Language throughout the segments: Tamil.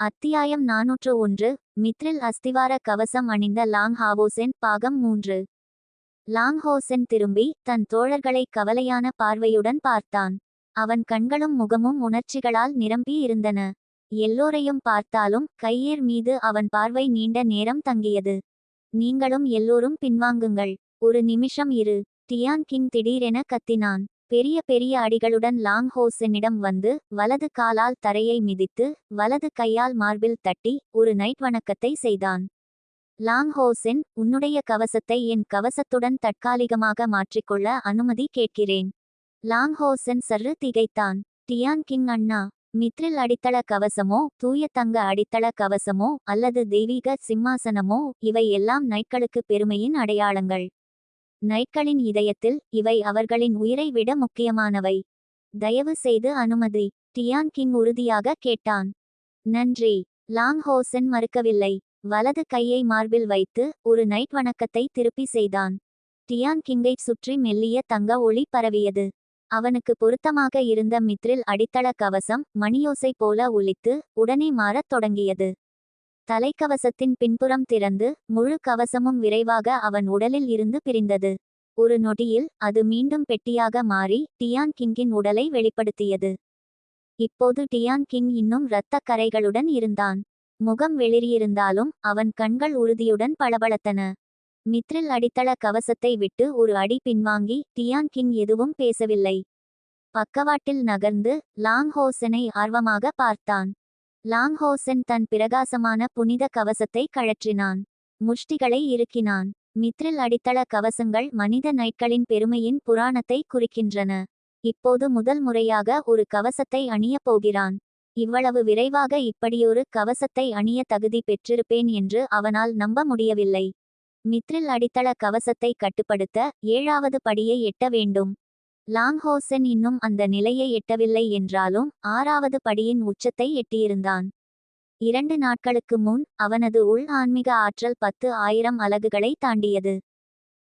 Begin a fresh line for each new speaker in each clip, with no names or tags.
அத்தியாயம் நாநூற்று ஒன்று மித்ரில் அஸ்திவார கவசம் அணிந்த லாங் ஹாவோசென் பாகம் மூன்று. லாங் ஹோசென் திரும்பி தன் தோழர்களை கவலையான பார்வையுடன் பார்த்தான். அவன் கண்களும் முகமும் உணர்ச்சிகளால் நிரம்பி இருந்தன. எல்லோரையும் பார்த்தாலும் கையேர் மீது அவன் பார்வை நீண்ட நேரம் தங்கியது. நீங்களும் எல்லோரும் பின்வாங்குங்கள். ஒரு நிமிஷம் இரு. டியான் கிங் திடீரென கத்தினான். பெரிய பெரிய அடிகளுடன் லாங் ஹோசனிடம் வந்து வலது காலால் தரையை மிதித்து வலது கையால் மார்பில் தட்டி ஒரு நைட் வணக்கத்தை செய்தான். லாங் ஹோசென் உன்னுடைய கவசத்தை என் கவசத்துடன் தற்காலிகமாக மாற்றிக்கொள்ள அனுமதி கேட்கிறேன். லாங் ஹோசென் சர்று திகைத்தான். டியான் கிங் அண்ணா மித்ரில் அடித்தள கவசமோ தூய தங்க அடித்தள கவசமோ அல்லது தெய்வீக சிம்மாசனமோ இவை எல்லாம் நைட்களுக்கு பெருமையின் அடையாளங்கள். நைட்களின் இதயத்தில் இவை அவர்களின் உயிரை விட முக்கியமானவை. தயவு செய்து அனுமதி. டியான் கிங் உறுதியாக கேட்டான். நன்றி. லாங் ஹோசன் மறுக்கவில்லை. வலது கையை மார்பில் வைத்து ஒரு நைட் வணக்கத்தை திருப்பி செய்தான். டியான் கிங்கை சுற்றி மெல்லிய தங்க ஒளி பரவியது. அவனுக்கு பொருத்தமாக இருந்த மித்ரில் அடித்தள கவசம் மணியோசை போல ஒலித்து உடனே மாறத் தொடங்கியது. தலைக்கவசத்தின் பின்புறம் திறந்து முழு கவசமும் விரைவாக அவன் உடலில் இருந்து பிரிந்தது. ஒரு நொடியில் அது மீண்டும் பெட்டியாக மாறி டியான் கிங்கின் உடலை வெளிப்படுத்தியது. இப்போது டியான் கிங் இன்னும் இரத்த கரைகளுடன் இருந்தான். முகம் வெளிரியிருந்தாலும் அவன் கண்கள் உறுதியுடன் பளபளத்தன. மித்ரில் அடித்தள கவசத்தை விட்டு ஒரு அடி பின்வாங்கி டியான் கிங் எதுவும் பேசவில்லை. பக்கவாட்டில் நகர்ந்து லாங் ஹோசனை ஆர்வமாக பார்த்தான். லாங்ஹோசன் தன் பிரகாசமான புனித கவசத்தை கழற்றினான். முஷ்டிகளை இறுக்கினான். மித்ரில் அடித்தள கவசங்கள் மனித நைட்களின் பெருமையின் புராணத்தை குறிக்கின்றன. இப்போது முதல் முறையாக ஒரு கவசத்தை அணியப் போகிறான். இவ்வளவு விரைவாக இப்படியொரு கவசத்தை அணிய தகுதி பெற்றிருப்பேன் என்று அவனால் நம்ப முடியவில்லை. மித்ரில் அடித்தள கவசத்தை கட்டுப்படுத்த ஏழாவது படியை எட்ட வேண்டும். லாங்ஹோசன் இன்னும் அந்த நிலையை எட்டவில்லை என்றாலும் ஆறாவது படியின் உச்சத்தை எட்டியிருந்தான். இரண்டு நாட்களுக்கு முன் அவனது உள் ஆன்மீக ஆற்றல் பத்து ஆயிரம் அலகுகளை தாண்டியது.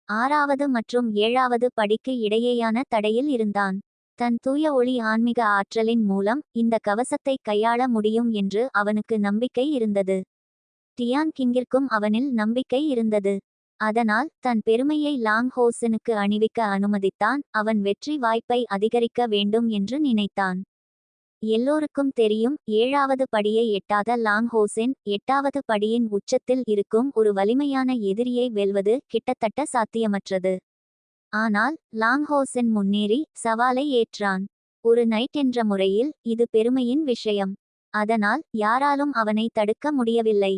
ஆறாவது மற்றும் ஏழாவது படிக்கு இடையேயான தடையில் இருந்தான். தன் தூய ஒளி ஆன்மீக ஆற்றலின் மூலம் இந்த கவசத்தை கையாள முடியும் என்று அவனுக்கு நம்பிக்கை இருந்தது. டியான் கிங்கிற்கும் அவனில் நம்பிக்கை இருந்தது. அதனால் தன் பெருமையை லாங் ஹோசனுக்கு அணிவிக்க அனுமதித்தான் அவன் வெற்றி வாய்ப்பை அதிகரிக்க வேண்டும் என்று நினைத்தான். எல்லோருக்கும் தெரியும் ஏழாவது படியை எட்டாத லாங் ஹோசென் எட்டாவது படியின் உச்சத்தில் இருக்கும் ஒரு வலிமையான எதிரியை வெல்வது கிட்டத்தட்ட சாத்தியமற்றது. ஆனால் லாங் ஹோசென் முன்னேறி சவாலை ஏற்றான். ஒரு நைட் என்ற முறையில் இது பெருமையின் விஷயம். அதனால் யாராலும் அவனை தடுக்க முடியவில்லை.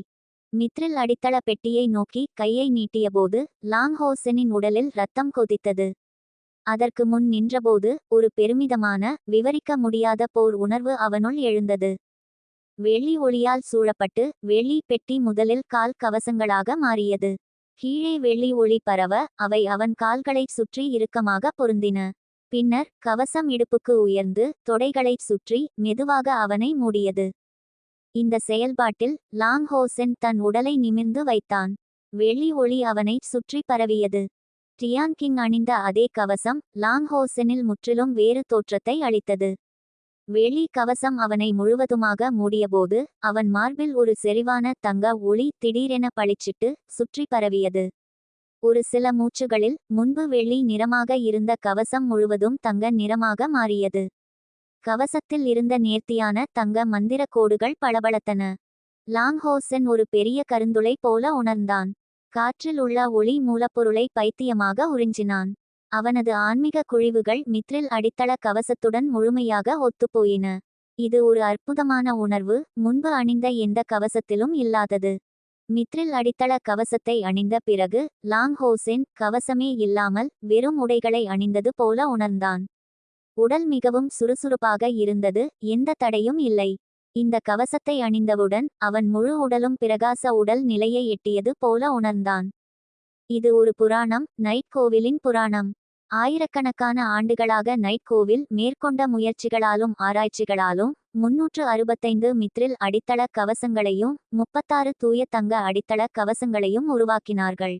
மித்ரில் அடித்தள பெட்டியை நோக்கி கையை நீட்டியபோது லாங்ஹோசனின் உடலில் ரத்தம் கொதித்தது. அதற்கு முன் நின்றபோது ஒரு பெருமிதமான விவரிக்க முடியாத போர் உணர்வு அவனுள் எழுந்தது. வெள்ளி ஒளியால் சூழப்பட்டு வெள்ளி பெட்டி முதலில் கால் கவசங்களாக மாறியது. கீழே வெள்ளி ஒளி பரவ அவை அவன் கால்களைச் சுற்றி இறுக்கமாக பொருந்தின. பின்னர் கவசம் இடுப்புக்கு உயர்ந்து தொடைகளைச் சுற்றி மெதுவாக அவனை மூடியது. இந்த செயல்பாட்டில் லாங் ஹோசென் தன் உடலை நிமிர்ந்து வைத்தான். வெள்ளி ஒளி அவனை சுற்றி பரவியது. டியான்கிங் அணிந்த அதே கவசம் லாங் ஹோசெனில் முற்றிலும் வேறு தோற்றத்தை அளித்தது. வெளி கவசம் அவனை முழுவதுமாக மூடியபோது அவன் மார்பில் ஒரு செறிவான தங்க ஒளி திடீரென பளிச்சிட்டு சுற்றி பரவியது. ஒரு சில மூச்சுகளில் முன்பு வெள்ளி நிறமாக இருந்த கவசம் முழுவதும் தங்க நிறமாக மாறியது. கவசத்தில் இருந்த நேர்த்தியான தங்க மந்திர கோடுகள் பளபளத்தன. லாங்ஹோசன் ஒரு பெரிய கருந்துளை போல உணர்ந்தான். காற்றில் உள்ள ஒளி மூலப்பொருளை பைத்தியமாக உறிஞ்சினான். அவனது ஆன்மீக குழிவுகள் மித்ரில் அடித்தள கவசத்துடன் முழுமையாக ஒத்துப்போயின. இது ஒரு அற்புதமான உணர்வு முன்பு அணிந்த எந்த கவசத்திலும் இல்லாதது. மித்ரில் அடித்தள கவசத்தை அணிந்த பிறகு லாங் ஹோசென் கவசமே இல்லாமல் வெறும் உடைகளை அணிந்தது போல உணர்ந்தான். உடல் மிகவும் சுறுசுறுப்பாக இருந்தது எந்த தடையும் இல்லை. இந்த கவசத்தை அணிந்தவுடன் அவன் முழு உடலும் பிரகாச உடல் நிலையை எட்டியது போல உணர்ந்தான். இது ஒரு புராணம் நைட் கோவிலின் புராணம். ஆயிரக்கணக்கான ஆண்டுகளாக நைட் கோவில் மேற்கொண்ட முயற்சிகளாலும் ஆராய்ச்சிகளாலும் முன்னூற்று அறுபத்தைந்து மித்ரில் அடித்தள கவசங்களையும் முப்பத்தாறு தூய தங்க அடித்தள கவசங்களையும் உருவாக்கினார்கள்.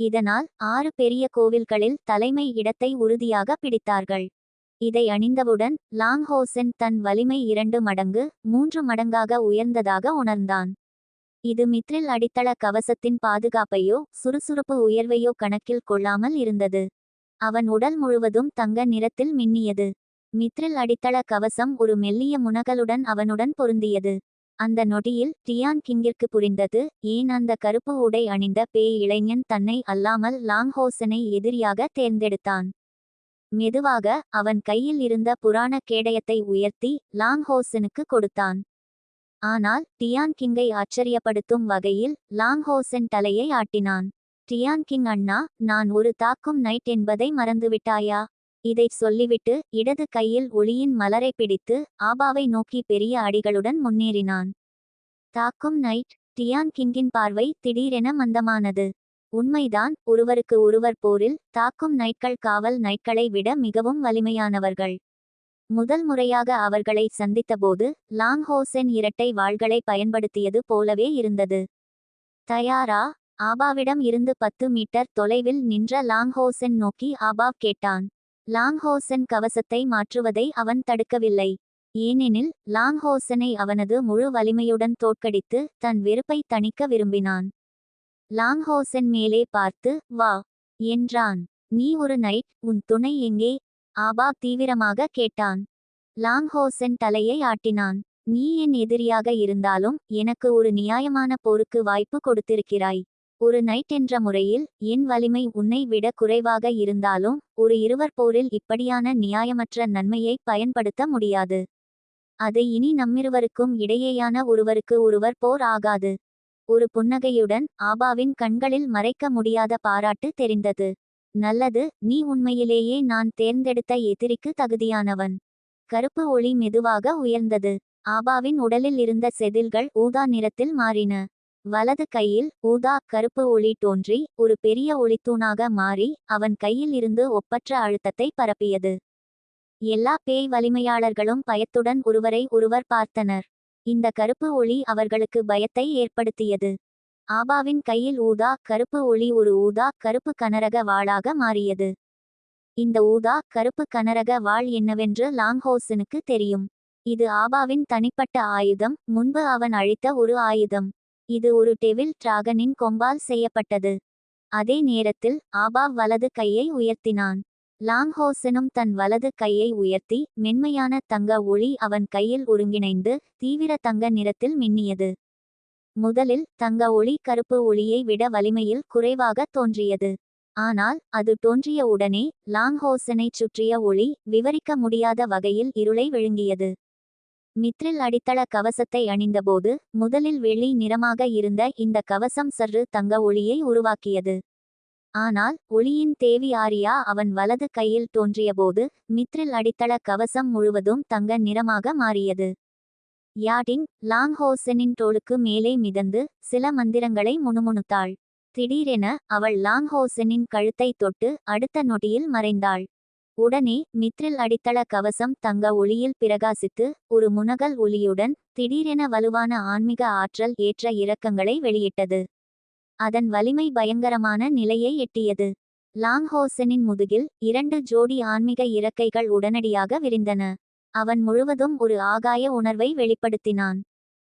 இதனால் ஆறு பெரிய கோவில்களில் தலைமை இடத்தை உறுதியாக பிடித்தார்கள். இதை அணிந்தவுடன் லாங்ஹோசென் தன் வலிமை இரண்டு மடங்கு மூன்று மடங்காக உயர்ந்ததாக உணர்ந்தான். இது மித்ரில் அடித்தள கவசத்தின் பாதுகாப்பையோ சுறுசுறுப்பு உயர்வையோ கணக்கில் கொள்ளாமல் இருந்தது. அவன் உடல் முழுவதும் தங்க நிறத்தில் மின்னியது. மித்ரில் அடித்தள கவசம் ஒரு மெல்லிய முனகலுடன் அவனுடன் பொருந்தியது. அந்த நொடியில் டியான் கிங்கிற்கு புரிந்தது ஏன் அந்த கருப்பு உடை அணிந்த பேய் இளைஞன் தன்னை அல்லாமல் லாங்ஹோசனை எதிரியாக தேர்ந்தெடுத்தான். மெதுவாக அவன் கையில் இருந்த புராண கேடயத்தை உயர்த்தி லாங்ஹோசனுக்கு கொடுத்தான். ஆனால் டியான் கிங்கை ஆச்சரியப்படுத்தும் வகையில் லாங்ஹோசன் தலையை ஆட்டினான். டியான் கிங் அண்ணா நான் ஒரு தாக்கும் நைட் என்பதை மறந்துவிட்டாயா இதைச் சொல்லிவிட்டு இடது கையில் ஒளியின் மலரை பிடித்து ஆபாவை நோக்கி பெரிய அடிகளுடன் முன்னேறினான். தாக்கும் நைட்? டியான் கிங்கின் பார்வை திடீரென மந்தமானது. உண்மைதான் ஒருவருக்கு ஒருவர் போரில் தாக்கும் நைட்கள் காவல் நைட்களை விட மிகவும் வலிமையானவர்கள். முதல் முறையாக அவர்களை சந்தித்தபோது லாங் ஹோசென் இரட்டை வாள்களை பயன்படுத்தியது போலவே இருந்தது. தயாரா? ஆபாவிடம் இருந்து பத்து மீட்டர் தொலைவில் நின்ற லாங்ஹோசென் நோக்கி ஆபாவ் கேட்டான். லாங்ஹோசன் கவசத்தை மாற்றுவதை அவன் தடுக்கவில்லை. ஏனெனில் லாங்ஹோசனை அவனது முழு வலிமையுடன் தோற்கடித்து தன் வெறுப்பை தணிக்க விரும்பினான். லாங்ஹோசன் மேலே பார்த்து வா என்றான். நீ ஒரு நைட் உன் துணை எங்கே? ஆபா தீவிரமாக கேட்டான். லாங்ஹோசன் தலையை ஆட்டினான். நீ என் எதிரியாக இருந்தாலும் எனக்கு ஒரு நியாயமான போருக்கு வாய்ப்பு கொடுத்திருக்கிறாய். ஒரு நைட் என்ற முறையில் என் வலிமை உன்னை விட குறைவாக இருந்தாலும் ஒரு இருவர் போரில் இப்படியான நியாயமற்ற நன்மையை பயன்படுத்த முடியாது. அது இனி நம்மிருவருக்கும் இடையேயான ஒருவருக்கு ஒருவர் போர் ஆகாது. ஒரு புன்னகையுடன் ஆபாவின் கண்களில் மறைக்க முடியாத பாராட்டு தெரிந்தது. நல்லது நீ உண்மையிலேயே நான் தேர்ந்தெடுத்த எதிரிக்கு தகுதியானவன். கருப்பு ஒளி மெதுவாக உயர்ந்தது. ஆபாவின் உடலில் இருந்த செதில்கள் ஊதா நிறத்தில் மாறின. வலது கையில் ஊதா கருப்பு ஒளி தோன்றி ஒரு பெரிய ஒளித்தூணாக மாறி அவன் கையில் இருந்து ஒப்பற்ற அழுத்தத்தை பரப்பியது. எல்லா பேய் வலிமையாளர்களும் பயத்துடன் ஒருவரை ஒருவர் பார்த்தனர். இந்த கருப்பு ஒளி அவர்களுக்கு பயத்தை ஏற்படுத்தியது. ஆபாவின் கையில் ஊதா கருப்பு ஒளி ஒரு ஊதா கருப்பு கனரக வாளாக மாறியது. இந்த ஊதா கருப்பு கனரக வாள் என்னவென்று லாங்ஹோசனுக்கு தெரியும். இது ஆபாவின் தனிப்பட்ட ஆயுதம் முன்பு அவன் அழித்த ஒரு ஆயுதம். இது ஒரு டெவில் டிராகனின் கொம்பால் செய்யப்பட்டது. அதே நேரத்தில் ஆபாவ் வலது கையை உயர்த்தினான். லாங்ஹோசனும் தன் வலது கையை உயர்த்தி மென்மையான தங்க ஒளி அவன் கையில் ஒருங்கிணைந்து தீவிர தங்க நிறத்தில் மின்னியது. முதலில் தங்க ஒளி கருப்பு ஒளியை விட வலிமையில் குறைவாக தோன்றியது. ஆனால் அது தோன்றிய உடனே லாங்ஹோசனைச் சுற்றிய ஒளி விவரிக்க முடியாத வகையில் இருளை விழுங்கியது. மித்ரில் அடித்தள கவசத்தை அணிந்தபோது முதலில் வெள்ளி நிறமாக இருந்த இந்த கவசம் சற்று தங்க ஒளியை உருவாக்கியது. ஆனால் ஒளியின் தேவி ஆரியா அவன் வலது கையில் தோன்றியபோது மித்ரில் அடித்தள கவசம் முழுவதும் தங்க நிறமாக மாறியது. யாட்டிங் லாங்ஹோசனின் தோளுக்கு மேலே மிதந்து சில மந்திரங்களை முணுமுணுத்தாள். திடீரென அவள் லாங்ஹோசனின் கழுத்தை தொட்டு அடுத்த நொடியில் மறைந்தாள். உடனே மித்ரில் அடித்தள கவசம் தங்க ஒளியில் பிரகாசித்து ஒரு முனகல் ஒளியுடன் திடீரென வலுவான ஆன்மீக ஆற்றல் ஏற்ற இறக்கங்களை வெளியிட்டது. அதன் வலிமை பயங்கரமான நிலையை எட்டியது. லாங்ஹோசனின் முதுகில் இரண்டு ஜோடி ஆன்மீக இறக்கைகள் உடனடியாக விரிந்தன. அவன் முழுவதும் ஒரு ஆகாய உணர்வை வெளிப்படுத்தினான்.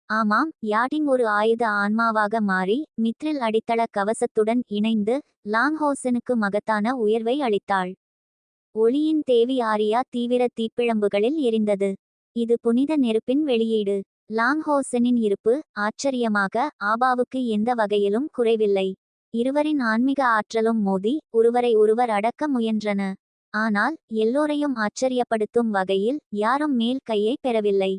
ஆமாம் யாட்டிங் ஒரு ஆயுத ஆன்மாவாக மாறி மித்ரில் அடித்தள கவசத்துடன் இணைந்து லாங்ஹோசனுக்கு மகத்தான உயர்வை அளித்தாள். ஒளியின் தேவி ஆரியா தீவிர தீப்பிழம்புகளில் எரிந்தது. இது புனித நெருப்பின் வெளியீடு. லாங்ஹோசனின் இருப்பு ஆச்சரியமாக ஆபாவுக்கு எந்த வகையிலும் குறைவில்லை. இருவரின் ஆன்மீக ஆற்றலும் மோதி ஒருவரை ஒருவர் அடக்க முயன்றன. ஆனால் எல்லோரையும் ஆச்சரியப்படுத்தும் வகையில் யாரும் மேல் கையை பெறவில்லை.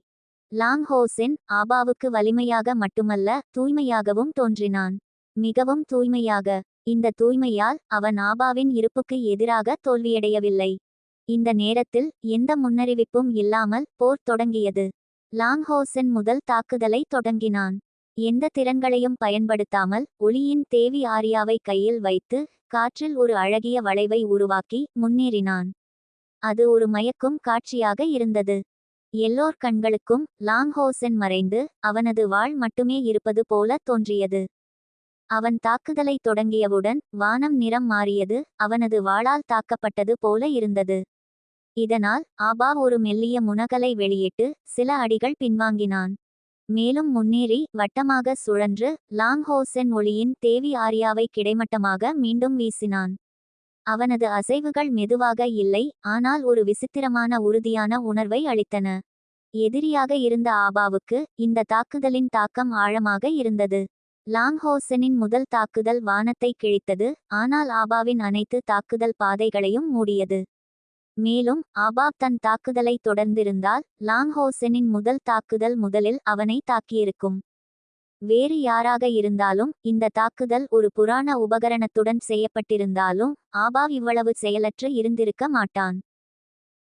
லாங்ஹோசென் ஆபாவுக்கு வலிமையாக மட்டுமல்ல தூய்மையாகவும் தோன்றினான். மிகவும் தூய்மையாக. இந்த தூய்மையால் அவன் ஆபாவின் இருப்புக்கு எதிராக தோல்வியடையவில்லை. இந்த நேரத்தில் எந்த முன்னறிவிப்பும் இல்லாமல் போர் தொடங்கியது. லாங்ஹோசன் முதல் தாக்குதலை தொடங்கினான். எந்த திறன்களையும் பயன்படுத்தாமல் ஒளியின் தேவி ஆரியாவை கையில் வைத்து காற்றில் ஒரு அழகிய வளைவை உருவாக்கி முன்னேறினான். அது ஒரு மயக்கும் காட்சியாக இருந்தது. எல்லோர் கண்களுக்கும் லாங்ஹோசன் மறைந்து அவனது வாழ் மட்டுமே இருப்பது போல தோன்றியது. அவன் தாக்குதலை தொடங்கியவுடன் வானம் நிறம் மாறியது அவனது வாளால் தாக்கப்பட்டது போல இருந்தது. இதனால் ஆபா ஒரு மெல்லிய முனகலை வெளியிட்டு சில அடிகள் பின்வாங்கினான். மேலும் முன்னேறி வட்டமாக சுழன்று லாங்ஹோசென் ஒளியின் தேவி ஆரியாவை கிடைமட்டமாக மீண்டும் வீசினான். அவனது அசைவுகள் மெதுவாக இல்லை ஆனால் ஒரு விசித்திரமான உறுதியான உணர்வை அளித்தன. எதிரியாக இருந்த ஆபாவுக்கு இந்த தாக்குதலின் தாக்கம் ஆழமாக இருந்தது. லாங்ஹோசனின் முதல் தாக்குதல் வானத்தை கிழித்தது ஆனால் ஆபாவின் அனைத்து தாக்குதல் பாதைகளையும் மூடியது. மேலும் ஆபாப் தன் தாக்குதலை தொடர்ந்திருந்தால் லாங்ஹோசனின் முதல் தாக்குதல் முதலில் அவனை தாக்கியிருக்கும். வேறு யாராக இருந்தாலும் இந்த தாக்குதல் ஒரு புராண உபகரணத்துடன் செய்யப்பட்டிருந்தாலும் ஆபாவ் இவ்வளவு செயலற்று இருந்திருக்க மாட்டான்.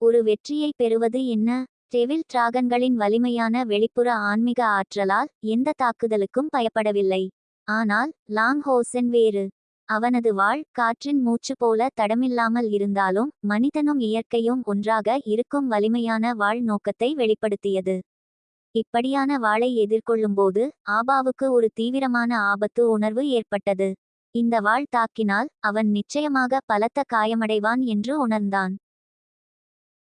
ஒரு வெற்றியை பெறுவது என்ன? டெவில் டிராகன்களின் வலிமையான வெளிப்புற ஆன்மீக ஆற்றலால் எந்த தாக்குதலுக்கும் பயப்படவில்லை. ஆனால் லாங் ஹோசென் வேறு அவனது வாழ் காற்றின் மூச்சு போல தடமில்லாமல் இருந்தாலும் மனிதனும் இயற்கையும் ஒன்றாக இருக்கும் வலிமையான வாழ் நோக்கத்தை வெளிப்படுத்தியது. இப்படியான வாளை எதிர்கொள்ளும்போது ஆபாவுக்கு ஒரு தீவிரமான ஆபத்து உணர்வு ஏற்பட்டது. இந்த வாள் தாக்கினால் அவன் நிச்சயமாக பலத்த காயமடைவான் என்று உணர்ந்தான்.